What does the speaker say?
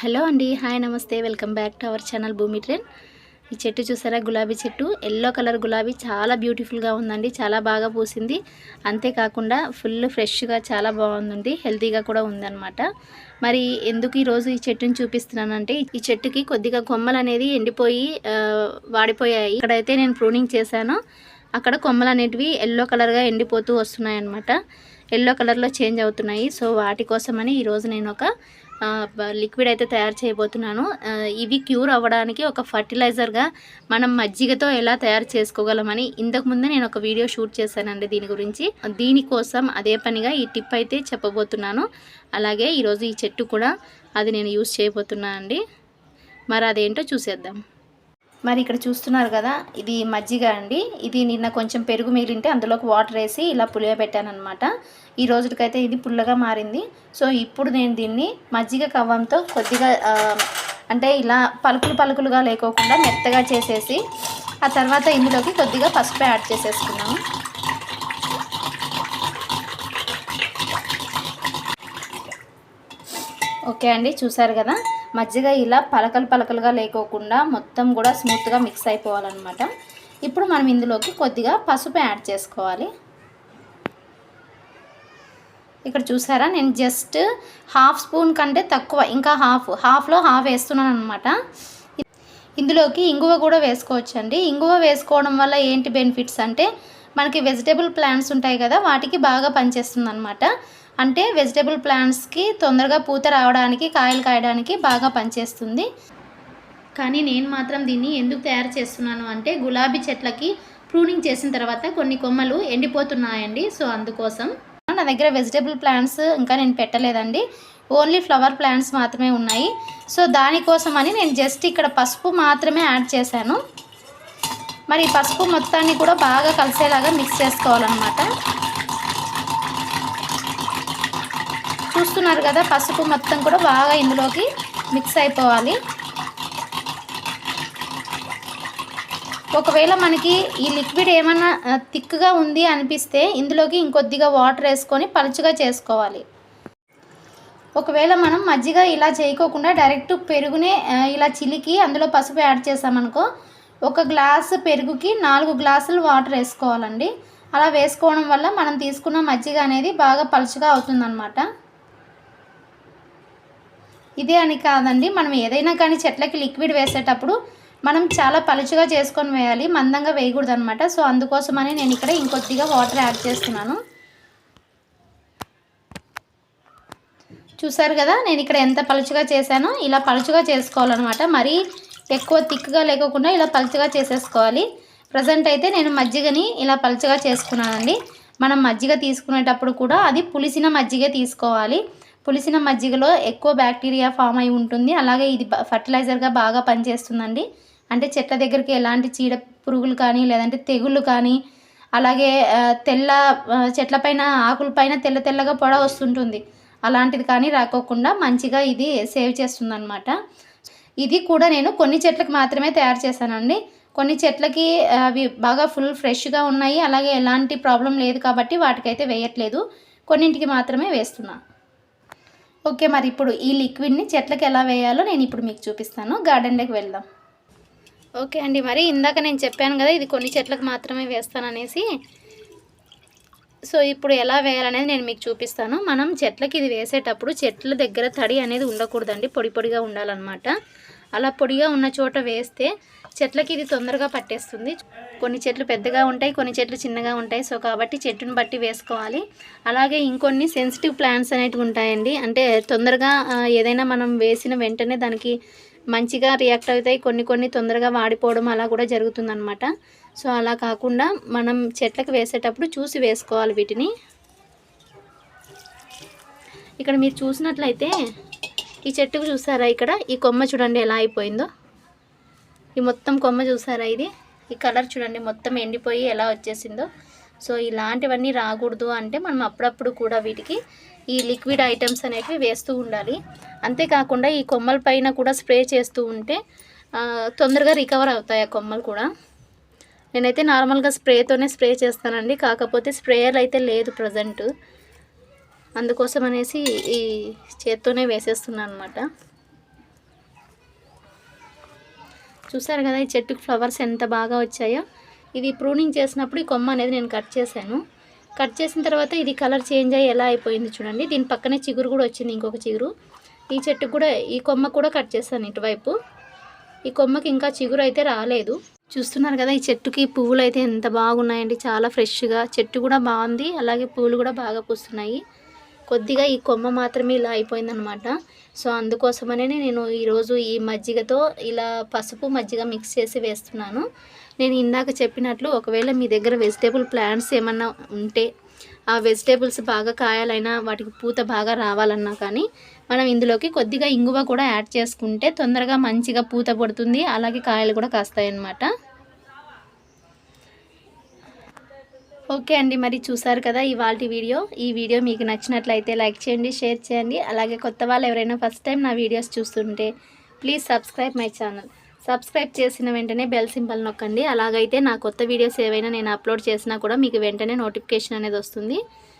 Hello అండి hi నమస్తే welcome back to our channel భూమి ట్రెన్ ఈ చెట్టు చూసారా? గులాబీ చెట్టు. ఎల్లో కలర్ గులాబీ చాలా బ్యూటిఫుల్గా ఉందండి చాలా బాగా పూసింది. అంతేకాకుండా ఫుల్ ఫ్రెష్గా చాలా బాగుందండి హెల్తీగా కూడా ఉందన్నమాట. మరి ఎందుకు ఈరోజు ఈ చెట్టుని చూపిస్తున్నానంటే ఈ చెట్టుకి కొద్దిగా కొమ్మలు అనేది ఎండిపోయి వాడిపోయాయి. ఇక్కడైతే నేను ప్రూనింగ్ చేశాను. అక్కడ కొమ్మలు అనేటివి ఎల్లో కలర్గా ఎండిపోతూ వస్తున్నాయి అనమాట ఎల్లో కలర్లో చేంజ్ అవుతున్నాయి. సో వాటి కోసమని ఈరోజు నేను ఒక లిక్విడ్ అయితే తయారు చేయబోతున్నాను. ఇవి క్యూర్ అవ్వడానికి ఒక ఫర్టిలైజర్గా మనం మజ్జిగతో ఎలా తయారు చేసుకోగలమని ఇంతకుముందే నేను ఒక వీడియో షూట్ చేశానండి దీని గురించి. దీనికోసం అదే పనిగా ఈ టిప్ అయితే చెప్పబోతున్నాను. అలాగే ఈరోజు ఈ చెట్టు కూడా అది నేను యూస్ చేయబోతున్నాను అండి. మరి అదేంటో చూసేద్దాం. మరి ఇక్కడ చూస్తున్నారు కదా ఇది మజ్జిగ అండి. ఇది నిన్న కొంచెం పెరుగు మిగిలింటే అందులోకి వాటర్ వేసి ఇలా పులియబెట్టాను అనమాట ఈ రోజుకైతే ఇది పుల్లగా మారింది. సో ఇప్పుడు నేను దీన్ని మజ్జిగ కవ్వంతో కొద్దిగా అంటే ఇలా పలుకులు పలుకులుగా లేకోకుండా మెత్తగా చేసేసి ఆ తర్వాత ఇందులోకి కొద్దిగా పసుపు యాడ్ చేసేసుకున్నాము ఓకే అండి చూసారు కదా? మజ్జిగ ఇలా పలకలు పలకలుగా లేకోకుండా మొత్తం కూడా స్మూత్గా మిక్స్ అయిపోవాలన్నమాట. ఇప్పుడు మనం ఇందులోకి కొద్దిగా పసుపు యాడ్ చేసుకోవాలి. ఇక్కడ చూసారా? నేను జస్ట్ హాఫ్ స్పూన్ కంటే తక్కువ ఇంకా హాఫ్ హాఫ్లో హాఫ్ వేస్తున్నాను అనమాట ఇందులోకి ఇంగువ కూడా వేసుకోవచ్చండి. ఇంగువ వేసుకోవడం వల్ల ఏంటి బెనిఫిట్స్ అంటే మనకి వెజిటేబుల్ ప్లాంట్స్ ఉంటాయి కదా వాటికి బాగా పనిచేస్తుంది అనమాట అంటే వెజిటేబుల్ ప్లాంట్స్కి తొందరగా పూత రావడానికి కాయలు కాయడానికి బాగా పనిచేస్తుంది. కానీ నేను మాత్రం దీన్ని ఎందుకు తయారు చేస్తున్నాను అంటే గులాబీ చెట్లకి ప్రూనింగ్ చేసిన తర్వాత కొన్ని కొమ్మలు ఎండిపోతున్నాయండి. సో అందుకోసం నా దగ్గర వెజిటేబుల్ ప్లాంట్స్ ఇంకా నేను పెట్టలేదండి. ఓన్లీ ఫ్లవర్ ప్లాంట్స్ మాత్రమే ఉన్నాయి. సో దానికోసమని నేను జస్ట్ ఇక్కడ పసుపు మాత్రమే యాడ్ చేశాను. మరి పసుపు మొత్తాన్ని కూడా బాగా కలిసేలాగా మిక్స్ చేసుకోవాలన్నమాట. చూస్తున్నారు కదా పసుపు మొత్తం కూడా బాగా ఇందులోకి మిక్స్ అయిపోవాలి. ఒకవేళ మనకి ఈ లిక్విడ్ ఏమన్నా థిక్గా ఉంది అనిపిస్తే ఇందులోకి ఇంకొద్దిగా వాటర్ వేసుకొని పలుచగా చేసుకోవాలి. ఒకవేళ మనం మజ్జిగ ఇలా చేయకోకుండా డైరెక్ట్ పెరుగునే ఇలా చిలికి అందులో పసుపు యాడ్ చేసామనుకో ఒక గ్లాసు పెరుగుకి నాలుగు గ్లాసులు వాటర్ వేసుకోవాలండి. అలా వేసుకోవడం వల్ల మనం తీసుకున్న మజ్జిగ అనేది బాగా పలుచగా అవుతుందన్నమాట. ఇదే అని కాదండి. మనం ఏదైనా కానీ చెట్లకి లిక్విడ్ వేసేటప్పుడు మనం చాలా పలుచగా చేసుకొని వేయాలి. మందంగా వేయకూడదు అనమాట సో అందుకోసమని నేను ఇక్కడ ఇంకొద్దిగా వాటర్ యాడ్ చేస్తున్నాను. చూసారు కదా నేను ఇక్కడ ఎంత పలుచగా చేశానో ఇలా పలుచగా చేసుకోవాలన్నమాట. మరీ ఎక్కువ థిక్గా లేకోకుండా ఇలా పలుచగా చేసేసుకోవాలి. ప్రజెంట్ అయితే నేను మజ్జిగని ఇలా పలుచగా చేసుకున్నానండి. మనం మజ్జిగ తీసుకునేటప్పుడు కూడా అది పులిసిన మజ్జిగ తీసుకోవాలి. పులిసిన మజ్జిగలో ఎక్కువ బ్యాక్టీరియా ఫామ్ అయి ఉంటుంది. అలాగే ఇది బ- ఫర్టిలైజర్గా బాగా పనిచేస్తుందండి. అంటే చెట్ల దగ్గరికి ఎలాంటి చీడ పురుగులు కానీ లేదంటే తెగుళ్ళు కానీ అలాగే తెల్ల చెట్లపైన ఆకులపైన తెల్ల తెల్లగా పొడ వస్తుంటుంది. అలాంటిది కానీ రాకోకుండా మంచిగా ఇది సేవ్ చేస్తుంది ఇది కూడా నేను కొన్ని చెట్లకు మాత్రమే తయారు చేశానండి. కొన్ని చెట్లకి అవి బాగా ఫుల్ ఫ్రెష్గా ఉన్నాయి. అలాగే ఎలాంటి ప్రాబ్లం లేదు కాబట్టి వాటికైతే వేయట్లేదు. కొన్నింటికి మాత్రమే వేస్తున్నాను ఓకే మరి ఇప్పుడు ఈ లిక్విడ్ని చెట్లకి ఎలా వేయాలో నేను ఇప్పుడు మీకు చూపిస్తాను. గార్డెన్లోకి వెళ్దాం. ఓకే అండి మరి ఇందాక నేను చెప్పాను కదా ఇది కొన్ని చెట్లకు మాత్రమే వేస్తాననేసి. సో ఇప్పుడు ఎలా వేయాలనేది నేను మీకు చూపిస్తాను. మనం చెట్లకి ఇది వేసేటప్పుడు చెట్ల దగ్గర తడి అనేది ఉండకూడదండి పొడి పొడిగా ఉండాలన్నమాట. అలా పొడిగా ఉన్న చోట వేస్తే చెట్లకి ఇది తొందరగా పట్టేస్తుంది. కొన్ని చెట్లు పెద్దగా ఉంటాయి కొన్ని చెట్లు చిన్నగా ఉంటాయి. సో కాబట్టి చెట్టుని బట్టి వేసుకోవాలి. అలాగే ఇంకొన్ని సెన్సిటివ్ ప్లాంట్స్ అనేటివి ఉంటాయండి. అంటే తొందరగా ఏదైనా మనం వేసిన వెంటనే దానికి మంచిగా రియాక్ట్ అవుతాయి. కొన్ని కొన్ని తొందరగా వాడిపోవడం అలా కూడా జరుగుతుందన్నమాట. సో అలా కాకుండా మనం చెట్లకు వేసేటప్పుడు చూసి వేసుకోవాలి వీటిని. ఇక్కడ మీరు చూసినట్లయితే ఈ చెట్టుకు చూసారా ఇక్కడ? ఈ కొమ్మ చూడండి ఎలా అయిపోయిందో. ఈ మొత్తం కొమ్మ చూసారా ఇది? ఈ కలర్ చూడండి మొత్తం ఎండిపోయి ఎలా వచ్చేసిందో. సో ఇలాంటివన్నీ రాకూడదు అంటే మనం అప్పుడప్పుడు కూడా వీటికి ఈ లిక్విడ్ ఐటమ్స్ అనేవి వేస్తూ ఉండాలి. అంతేకాకుండా ఈ కొమ్మల పైన కూడా స్ప్రే చేస్తూ ఉంటే తొందరగా రికవర్ అవుతాయి ఆ కొమ్మలు కూడా. నేనైతే నార్మల్గా స్ప్రేతోనే స్ప్రే చేస్తానండి. కాకపోతే స్ప్రేయర్ అయితే లేదు ప్రజెంట్. అందుకోసం అనేసి ఈ చేత్తోనే వేసేస్తున్నాను అనమాట చూసారు కదా ఈ చెట్టుకు ఫ్లవర్స్ ఎంత బాగా వచ్చాయో? ఇది ప్రూనింగ్ చేసినప్పుడు ఈ కొమ్మ అనేది నేను కట్ చేశాను. కట్ చేసిన తర్వాత ఇది కలర్ చేంజ్ అయ్యి ఎలా అయిపోయింది చూడండి. దీని పక్కనే చిగురు కూడా వచ్చింది ఇంకొక చిగురు. ఈ చెట్టుకు కూడా ఈ కొమ్మ కూడా కట్ చేశాను ఇటువైపు. ఈ కొమ్మకి ఇంకా చిగురు అయితే రాలేదు. చూస్తున్నారు కదా ఈ చెట్టుకి పువ్వులు అయితే ఎంత బాగున్నాయండి. చాలా ఫ్రెష్గా చెట్టు కూడా బాగుంది. అలాగే పువ్వులు కూడా బాగా పూస్తున్నాయి. కొద్దిగా ఈ కొమ్మ మాత్రమే ఇలా అయిపోయిందనమాట సో అందుకోసమనే నేను ఈరోజు ఈ మజ్జిగతో ఇలా పసుపు మజ్జిగ మిక్స్ చేసి వేస్తున్నాను. నేను ఇందాక చెప్పినట్లు ఒకవేళ మీ దగ్గర వెజిటేబుల్ ప్లాంట్స్ ఏమన్నా ఉంటే ఆ వెజిటేబుల్స్ బాగా కాయాలైనా వాటికి పూత బాగా రావాలన్నా కానీ మనం ఇందులోకి కొద్దిగా ఇంగువ కూడా యాడ్ చేసుకుంటే తొందరగా మంచిగా పూత పడుతుంది. అలాగే కాయలు కూడా కాస్తాయి అన్నమాట ఓకే అండి మరి చూసారు కదా ఇవాళ వీడియో. ఈ వీడియో మీకు నచ్చినట్లయితే లైక్ చేయండి షేర్ చేయండి. అలాగే కొత్త వాళ్ళు ఎవరైనా ఫస్ట్ టైం నా వీడియోస్ చూస్తుంటే please subscribe my channel. Subscribe చేసిన వెంటనే బెల్ సింబల్ నొక్కండి. అలాగైతే నా కొత్త వీడియోస్ ఏవైనా నేను అప్లోడ్ చేసినా కూడా మీకు వెంటనే నోటిఫికేషన్ అనేది వస్తుంది.